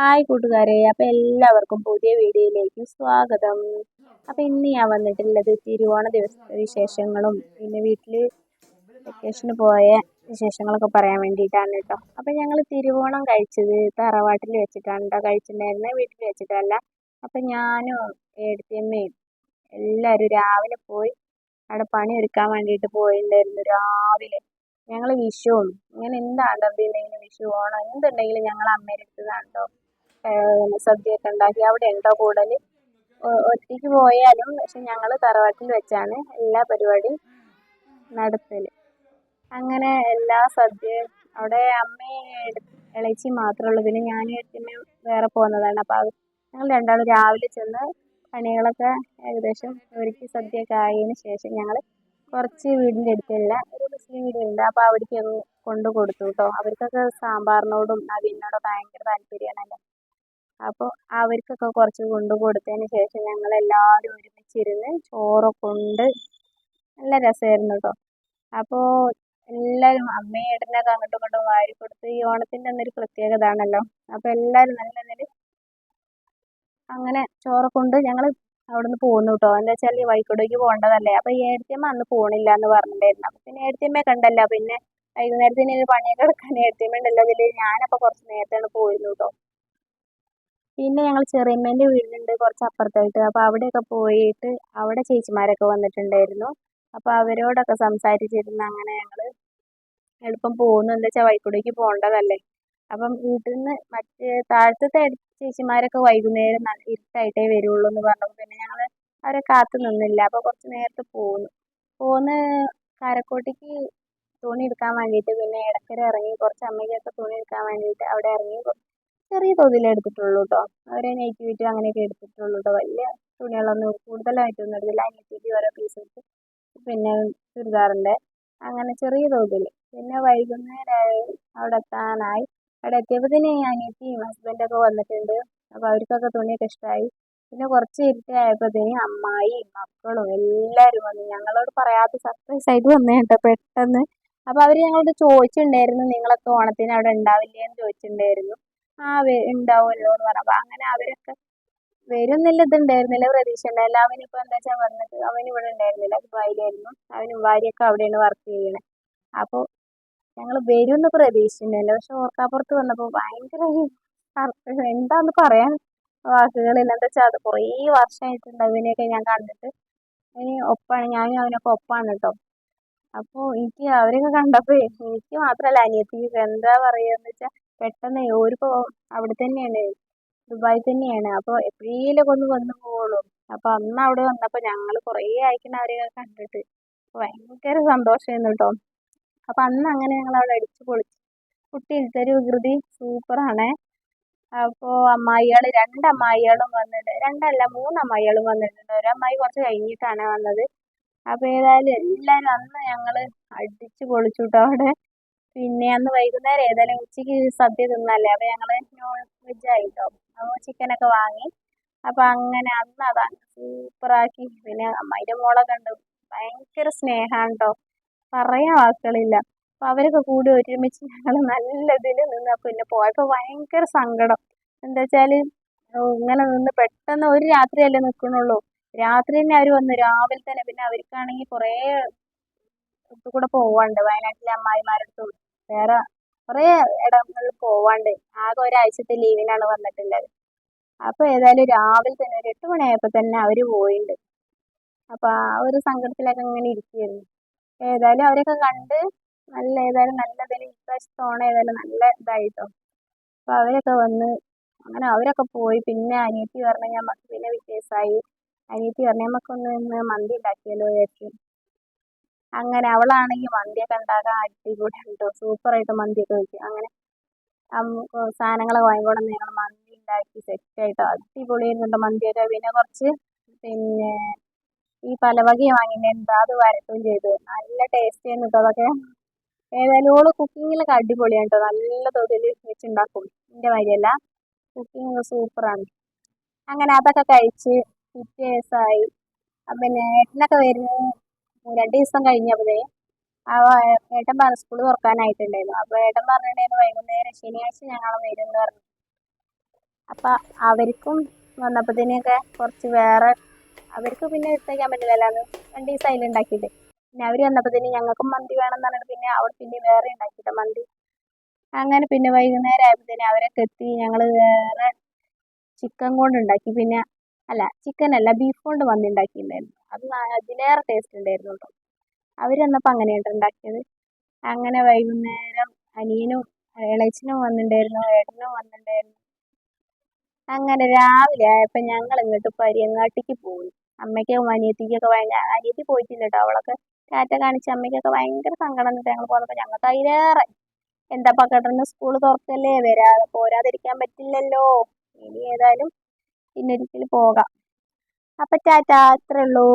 Hi കൂട്ടുകാരെ. അപ്പോൾ എല്ലാവർക്കും പുതിയ വീഡിയോയിലേക്ക് സ്വാഗതം. അപ്പോൾ ഇന്ന് ഞാൻ വന്നിട്ടുള്ളത് തിരുവോണ ദിവസ വിശേഷങ്ങളും പിന്നെ വീട്ടിൽ വെക്കേഷന് പോയ വിശേഷങ്ങളൊക്കെ പറയാൻ വേണ്ടിയിട്ടാണ് കേട്ടോ. അപ്പോൾ ഞങ്ങൾ തിരുവോണം കഴിച്ചത് തറവാട്ടിൽ വെച്ചിട്ടാണ് കേട്ടോ. കഴിച്ചിട്ടുണ്ടായിരുന്നത് വീട്ടിൽ വെച്ചിട്ടല്ല. അപ്പോൾ ഞാനും ഏടത്തിയമ്മയും എല്ലാവരും രാവിലെ പോയി അവിടെ പണി വേണ്ടിയിട്ട് പോയിട്ടുണ്ടായിരുന്നു രാവിലെ. ഞങ്ങൾ വിഷുവും ഇങ്ങനെ എന്താണ് എന്തുണ്ടെങ്കിലും വിഷു ഓണം എന്തുണ്ടെങ്കിലും ഞങ്ങൾ അമ്മയുടെ അടുത്ത് കേട്ടോ. സദ്യയൊക്കെ ഉണ്ടാക്കി അവിടെ ഉണ്ടോ കൂടുതൽ ഒറ്റയ്ക്ക് പോയാലും പക്ഷെ ഞങ്ങൾ തറവാട്ടിൽ വെച്ചാണ് എല്ലാ പരിപാടിയും നടത്തൽ അങ്ങനെ എല്ലാ സദ്യ അവിടെ അമ്മയും ഇളച്ചി മാത്രമുള്ളൂ പിന്നെ ഞാനും ഏട്ടത്തിയമ്മയും വേറെ പോകുന്നതാണ്. അപ്പോൾ ഞങ്ങൾ രണ്ടാളും രാവിലെ ചെന്ന് പണികളൊക്കെ ഏകദേശം ഒരുക്കി സദ്യയൊക്കെ ആയതിനു ശേഷം ഞങ്ങൾ കുറച്ച് വീടിന്റെ അടുത്തുള്ള ഒരു മുസ്ലിം വീടുണ്ട്. അപ്പോൾ അവിടേക്ക് കൊണ്ടു കൊടുത്തു കേട്ടോ അവർക്കൊക്കെ സാമ്പാറിനോടും അവിയലിനോടും ഭയങ്കര താല്പര്യമാണല്ലോ അപ്പോൾ അവർക്കൊക്കെ കുറച്ച് കൊണ്ട് കൊടുത്തതിന് ശേഷം ഞങ്ങൾ എല്ലാവരും ഒരുമിച്ചിരുന്ന് ചോറൊക്കെ ഉണ്ട് നല്ല രസമായിരുന്നു കേട്ടോ അപ്പോൾ എല്ലാവരും അമ്മയും ഏട്ടനൊക്കെ അങ്ങോട്ടും ഇങ്ങോട്ടും വാരി കൊടുത്ത് ഈ ഓണത്തിന്റെ അന്നൊരു പ്രത്യേകത ആണല്ലോ. അപ്പോൾ എല്ലാവരും നല്ല നിലയിൽ അങ്ങനെ ചോറൊക്കെ ഉണ്ട് ഞങ്ങൾ അവിടുന്ന് പോകുന്നു കേട്ടോ എന്താ വെച്ചാൽ ഈ വൈക്കോടേക്ക് പോകേണ്ടതല്ലേ. അപ്പോൾ ഏടത്തിയമ്മ അന്ന് പോണില്ല എന്ന് പറഞ്ഞിട്ടുണ്ടായിരുന്നു. അപ്പോൾ പിന്നെ ഏടത്തിയമ്മ കണ്ടല്ലോ. പിന്നെ വൈകുന്നേരത്തിന് പണിയൊക്കെ എടുക്കാൻ ഏടത്തിയമ്മ ഉണ്ടല്ലോ. അതിൽ ഞാനപ്പോൾ കുറച്ച് നേരത്തെയാണ് പോയിരുന്നു കേട്ടോ പിന്നെ ഞങ്ങൾ ചെറിയമ്മേന്റെ വീടുണ്ട് കുറച്ച് അപ്പുറത്തായിട്ട് അപ്പോൾ അവിടെയൊക്കെ പോയിട്ട് അവിടെ ചേച്ചിമാരൊക്കെ വന്നിട്ടുണ്ടായിരുന്നു. അപ്പോൾ അവരോടൊക്കെ സംസാരിച്ചിരുന്ന് അങ്ങനെ ഞങ്ങൾ എളുപ്പം പോകുന്നു. എന്താ വെച്ചാൽ വൈക്കുടേക്ക് പോകേണ്ടതല്ലേ? അപ്പം വീട്ടിൽ നിന്ന് മറ്റേ താഴത്തെ ചേച്ചിമാരൊക്കെ വൈകുന്നേരം ഇരുട്ടായിട്ടേ വരുള്ളൂ എന്ന് പറഞ്ഞപ്പോൾ പിന്നെ ഞങ്ങൾ അവരെ കാത്തു നിന്നില്ല. അപ്പോൾ കുറച്ച് നേരത്തെ പോന്നു. പോന്ന് കാരക്കോട്ടേക്ക് തുണി എടുക്കാൻ വേണ്ടിയിട്ട് പിന്നെ ഇടക്കര ഇറങ്ങി കുറച്ച് അമ്മയ്ക്കൊക്കെ തുണി എടുക്കാൻ വേണ്ടിയിട്ട് അവിടെ ഇറങ്ങി ചെറിയ തോതിലേ എടുത്തിട്ടുള്ളൂ കേട്ടോ അവരെ നൈറ്റി വിറ്റ് അങ്ങനെയൊക്കെ എടുത്തിട്ടുള്ളൂ കേട്ടോ വലിയ തുണികളൊന്നും കൂടുതലായിട്ടൊന്നും എടുത്തില്ല. അനിയത്തിക്ക് ഓരോ പീസ് എടുത്ത് പിന്നെ ചുരിദാറിന്റെ അങ്ങനെ ചെറിയ തോതിൽ പിന്നെ വൈകുന്നേരമായി അവിടെ എത്താനായി. അവിടെ എത്തിയപ്പോൾ തന്നെ അനിയത്തിയും ഹസ്ബൻഡൊക്കെ വന്നിട്ടുണ്ട്. അപ്പോൾ അവർക്കൊക്കെ തുണിയൊക്കെ ഇഷ്ടമായി പിന്നെ കുറച്ച് ഇരുട്ടായപ്പോഴത്തേന് അമ്മായിയും മക്കളും എല്ലാവരും വന്നു ഞങ്ങളോട് പറയാത്ത സർപ്രൈസ് ആയിട്ട് വന്നേ കേട്ടോ പെട്ടെന്ന്. അപ്പോൾ അവർ ഞങ്ങളോട് ചോദിച്ചിട്ടുണ്ടായിരുന്നു നിങ്ങളൊക്കെ ഓണത്തിന് അവിടെ ഉണ്ടാവില്ലേ? എന്ന് ചോദിച്ചിട്ടുണ്ടായിരുന്നു. ആ ഉണ്ടാവുമല്ലോ എന്ന് പറഞ്ഞു. അപ്പൊ അങ്ങനെ അവരൊക്കെ വരും എന്നുള്ള ഇതുണ്ടായിരുന്നില്ല പ്രതീക്ഷ ഉണ്ടായില്ല അവനിപ്പോ എന്താ വെച്ചാൽ വന്നിട്ട് അവൻ ഇവിടെ ഉണ്ടായിരുന്നില്ല ദുബായിലായിരുന്നു അവനും ഭാര്യയൊക്കെ അവിടെയാണ് വർക്ക് ചെയ്യണേ അപ്പോൾ ഞങ്ങൾ വരുമെന്ന് പ്രതീക്ഷിച്ചിട്ടുണ്ടായില്ല പക്ഷെ ഓർക്കാപ്പുറത്ത് വന്നപ്പോൾ ഭയങ്കര എന്താന്ന് പറയാൻ വാക്കുകളില്ല. എന്താ വെച്ചാൽ അത് കുറേ വർഷമായിട്ടുണ്ട് അവനെയൊക്കെ ഞാൻ കണ്ടിട്ട്. അവന് ഒപ്പാണ് ഞാനും അവനൊക്കെ ഒപ്പാണ് കേട്ടോ അപ്പോൾ എനിക്ക് അവരെയൊക്കെ കണ്ടപ്പോൾ എനിക്ക് മാത്രമല്ല അനിയത്തിക്ക് എന്താ പറയുക എന്ന് വെച്ചാൽ പെട്ടെന്ന് ഓരിപ്പോൾ അവിടെ തന്നെയാണ് ദുബായ് തന്നെയാണ്. അപ്പോൾ എപ്പോഴേലും ഒന്ന് വന്നു പോവുള്ളൂ. അപ്പോൾ അന്ന് അവിടെ വന്നപ്പോൾ ഞങ്ങൾ കുറേ ആയിക്കണ അവരെയൊക്കെ കണ്ടിട്ട് ഭയങ്കര സന്തോഷമായിരുന്നു കേട്ടോ അപ്പോൾ അന്ന് അങ്ങനെ ഞങ്ങൾ അവിടെ അടിച്ചു പൊളിച്ചു. കുട്ടി ഒരു വികൃതി സൂപ്പറാണ് അപ്പോൾ അമ്മായികൾ രണ്ട് അമ്മായികളും വന്നിട്ട് രണ്ടല്ല മൂന്ന് അമ്മായികളും വന്നിട്ടുണ്ട്. ഒരു അമ്മായി കുറച്ച് കഴിഞ്ഞിട്ടാണ് വന്നത്. അപ്പോൾ ഏതായാലും എല്ലാവരും അന്ന് ഞങ്ങൾ അടിച്ചു പൊളിച്ചു കേട്ടോ അവിടെ. പിന്നെ അന്ന് വൈകുന്നേരം ഏതായാലും ഉച്ചയ്ക്ക് സദ്യ തിന്നല്ലേ? അപ്പൊ ഞങ്ങൾ നോൺ ആയിട്ടോ? ചിക്കൻ ഒക്കെ വാങ്ങി. അപ്പൊ അങ്ങനെ അന്ന് അതാണ് സൂപ്പറാക്കി പിന്നെ അമ്മായിന്റെ മോളെ കണ്ടു ഭയങ്കര സ്നേഹമാണ് കേട്ടോ പറയാൻ വാക്കുകളില്ല. അപ്പൊ അവരൊക്കെ കൂടി ഒരുമിച്ച് ഞങ്ങൾ നല്ല നിന്ന് പിന്നെ പോയപ്പോൾ ഭയങ്കര സങ്കടം. എന്താ വെച്ചാൽ ഇങ്ങനെ നിന്ന് പെട്ടെന്ന് ഒരു രാത്രിയല്ലേ നിൽക്കണുള്ളൂ രാത്രി തന്നെ അവർ വന്നു. രാവിലെ തന്നെ പിന്നെ അവർക്കാണെങ്കിൽ കുറേ കൂടെ പോവാണ്ട് വയനാട്ടിലെ അമ്മായിമാരടുത്തും. വേറെ കുറേ ഇടങ്ങളിൽ പോവാണ്ട്. ആകെ ഒരാഴ്ചത്തെ ലീവിനാണ് വന്നിട്ടുള്ളത്. അപ്പോൾ ഏതായാലും രാവിലെ തന്നെ ഒരു എട്ട് മണിയായപ്പോൾ തന്നെ അവർ പോയിണ്ട്. അപ്പോൾ ആ ഒരു സങ്കടത്തിലൊക്കെ ഇങ്ങനെ ഇരിക്കുകയായിരുന്നു ഏതായാലും അവരൊക്കെ കണ്ട് നല്ല ഏതായാലും നല്ല ഇപ്രാവശ്യത്തെ ഓണം ഏതായാലും നല്ല ഇതായിട്ടോ. അപ്പോൾ അവരൊക്കെ വന്ന് അങ്ങനെ അവരൊക്കെ പോയി. പിന്നെ അനിയത്തി പറഞ്ഞ ഞമ്മക്ക് പിന്നെ വ്യത്യാസമായി അനിയത്തി പറഞ്ഞ ഞമ്മക്കൊന്ന് ഇന്ന് മന്തി ഉണ്ടാക്കിയാലോ വിചാരിച്ചു. അങ്ങനെ അവളാണെങ്കിൽ മന്തിയൊക്കെ ഉണ്ടാക്കാൻ അടിപൊളിയാണ് കേട്ടോ സൂപ്പറായിട്ട് മന്തിയൊക്കെ വെക്കും അങ്ങനെ സാധനങ്ങളെ വാങ്ങിക്കൊണ്ട് ഞങ്ങൾ മന്തി ഉണ്ടാക്കി സെറ്റായിട്ട് അടിപൊളിയായിരുന്നു മന്തിയൊക്കെ. പിന്നെ കുറച്ച് പിന്നെ ഈ പലവകി വാങ്ങിയിട്ടുണ്ടായിരുന്നു അത് വരട്ടുകയും ചെയ്തു. നല്ല ടേസ്റ്റ് ആയിരുന്നു കേട്ടോ അതൊക്കെ. ഏതായാലും ഓൾ കുക്കിങ്ങിലൊക്കെ അടിപൊളിയാണ് കേട്ടോ നല്ല തോതിൽ വെച്ചുണ്ടാക്കും. എന്റെ മാതിരിയല്ല. കുക്കിംഗ് സൂപ്പറാണ്. അങ്ങനെ അതൊക്കെ കഴിച്ച് പിറ്റേ ദിവസമായി പിന്നെ ഏട്ടനൊക്കെ വരുന്നത് രണ്ട് ദിവസം കഴിഞ്ഞപ്പോഴേ ആ ഏട്ടൻ പറഞ്ഞ സ്കൂൾ തുറക്കാനായിട്ടുണ്ടായിരുന്നു. അപ്പൊ ഏട്ടൻ പറഞ്ഞിട്ടുണ്ടായിരുന്നു വൈകുന്നേരം ശനിയാഴ്ച ഞങ്ങൾ വരും എന്ന് പറഞ്ഞു. അപ്പൊ അവർക്കും വന്നപ്പോഴത്തേനൊക്കെ കുറച്ച് വേറെ അവർക്ക് പിന്നെ എടുത്തേക്കാൻ പറ്റില്ലല്ലോ. രണ്ട് ദിവസം അതിൽ ഉണ്ടാക്കിയിട്ട്. പിന്നെ അവർ വന്നപ്പോഴത്തേന് ഞങ്ങൾക്കും മന്തി വേണമെന്ന് പറഞ്ഞിട്ട് പിന്നെ അവിടെ പിന്നെ വേറെ ഉണ്ടാക്കിയിട്ട് മന്തി. അങ്ങനെ പിന്നെ വൈകുന്നേരം ആയപ്പോഴത്തേന് അവരൊക്കെ എത്തി. ഞങ്ങൾ വേറെ ചിക്കൻ കൊണ്ട് ഉണ്ടാക്കി പിന്നെ അല്ല ചിക്കൻ അല്ല ബീഫ് കൊണ്ട് മന്തി ഉണ്ടാക്കിയിട്ടുണ്ടായിരുന്നു അത് അതിലേറെ ടേസ്റ്റ് ഉണ്ടായിരുന്നു കേട്ടോ അവർ വന്നപ്പോൾ അങ്ങനെയാണ് ഉണ്ടാക്കിയത് അങ്ങനെ വൈകുന്നേരം അനിയനും ഇളച്ചനും വന്നിട്ടുണ്ടായിരുന്നു ഏട്ടനും വന്നിട്ടുണ്ടായിരുന്നു. അങ്ങനെ രാവിലെ ആയപ്പോൾ ഞങ്ങൾ ഇങ്ങോട്ട് പരിയങ്ങാട്ടിക്ക് പോയി. അമ്മയ്ക്കും അനിയത്തിക്കൊക്കെ ഭയങ്കര അനിയത്തി പോയിട്ടില്ല കേട്ടോ അവളൊക്കെ ടാറ്റ കാണിച്ച് അമ്മയ്ക്കൊക്കെ ഭയങ്കര സങ്കടം എന്നിട്ട് ഞങ്ങൾ പോന്നപ്പോൾ ഞങ്ങൾക്ക് അതിലേറെ എന്താ പക്കട്ടെന്ന് സ്കൂൾ തുറക്കല്ലേ? വരാതെ പോരാതിരിക്കാൻ പറ്റില്ലല്ലോ. ഇനി ഏതായാലും പിന്നെ ഒരിക്കൽ പോകാം. അപ്പം ടാറ്റ അത്രേ ഉള്ളൂ.